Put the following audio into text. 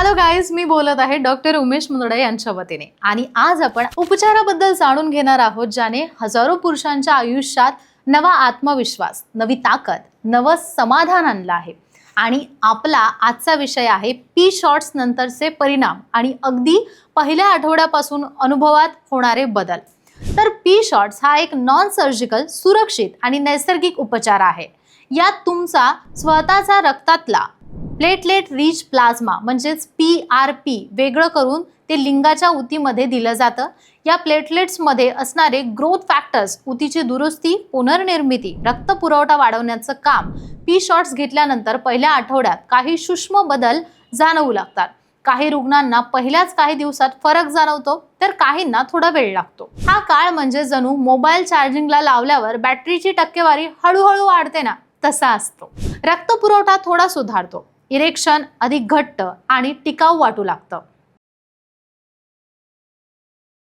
Hello guys मी बोलत आहे doctor Umesh मुंदडे यांच्या वतीने. आणि आज आपण उपचाराबद्दल जाणून घेणार आहोत ज्याने हजारो पुरुषांच्या आयुष्यात नवा आत्मविश्वास नवी ताकद नवं समाधान आणलं आहे. आणि आपला आजचा विषय आहे पी शॉर्ट्स नंतरचे परिणाम आणि अगदी पहिल्या आठवड्यापासून अनुभवात होणारे बदल. तर पी शॉर्ट्स हा एक नॉन सर्जिकल सुरक्षित आणि नैसर्गिक उपचार आहे. यात तुमचा स्वतःचा रक्तातला प्लेटलेट रिच प्लाझ्मा म्हणजेच पी आर पी वेगळं करून ते लिंगाच्या उतीमध्ये दिलं जातं. या प्लेटलेट्समध्ये असणारे ग्रोथ फॅक्टर्स उतीची दुरुस्ती पुनर्निर्मिती रक्त पुरवठा वाढवण्याचं काम पी शॉट्स घेतल्यानंतर पहिल्या आठवड्यात काही सूक्ष्म बदल जाणवू लागतात. काही रुग्णांना पहिल्याच काही दिवसात फरक जाणवतो तर काहींना थोडा वेळ लागतो. हा काळ म्हणजे जणू मोबाईल चार्जिंगला लावल्यावर बॅटरीची टक्केवारी हळूहळू वाढते ना तसा असतो. रक्तपुरवठा थोडा सुधारतो. इरेक्शन अधिक घट्ट आणि टिकाऊ वाटू लागतं.